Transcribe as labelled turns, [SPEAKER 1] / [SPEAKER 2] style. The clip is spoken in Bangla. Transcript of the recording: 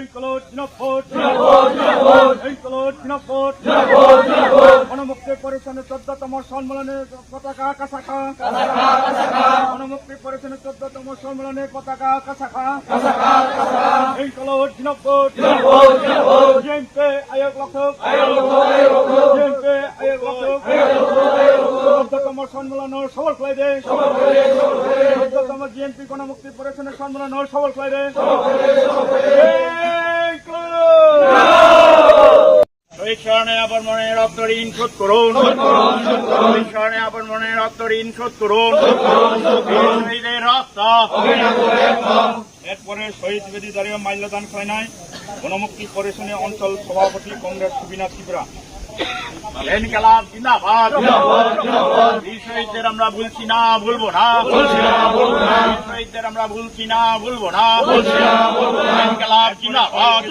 [SPEAKER 1] এই কলর জিনাফোট গণমুক্তি পরিষদের চোদ্দতম সম্মেলনের পতাকা কাছাখা গণমুক্তি পরিষদের চোদ্দতম সম্মেলনের পতাকা এই কলর বিএনপি আয়োগ লক্ষক আয়োগ লক্ষক চোদ্দতম সম্মেলনের সবল করে দে চোদ্দতম বিএনপি গণমুক্তি পরিষদের সম্মেলনের সবল করে দে এই কলর শহীদ স্মরণে আবার মনে রক্ত ঋণ শোধ করুন শহীদ স্মরণে আবার মনে রক্ত ঋণ শোধ করুন শহীদের রক্ত এরপরে শহীদ বেদি দাঁড়িয়ে মাল্যদান নাই গণমুক্তি পরিষদে অঞ্চল সভাপতি কংগ্রেস সুবিনা ত্রিপুরা কালাম জিন্দাবাদ বীর শহীদদের আমরা বলছি না ভুলবো না। বীর শহীদদের আমরা বলছি না ভুলবো না। এন কালাম জিন্দাবাদ।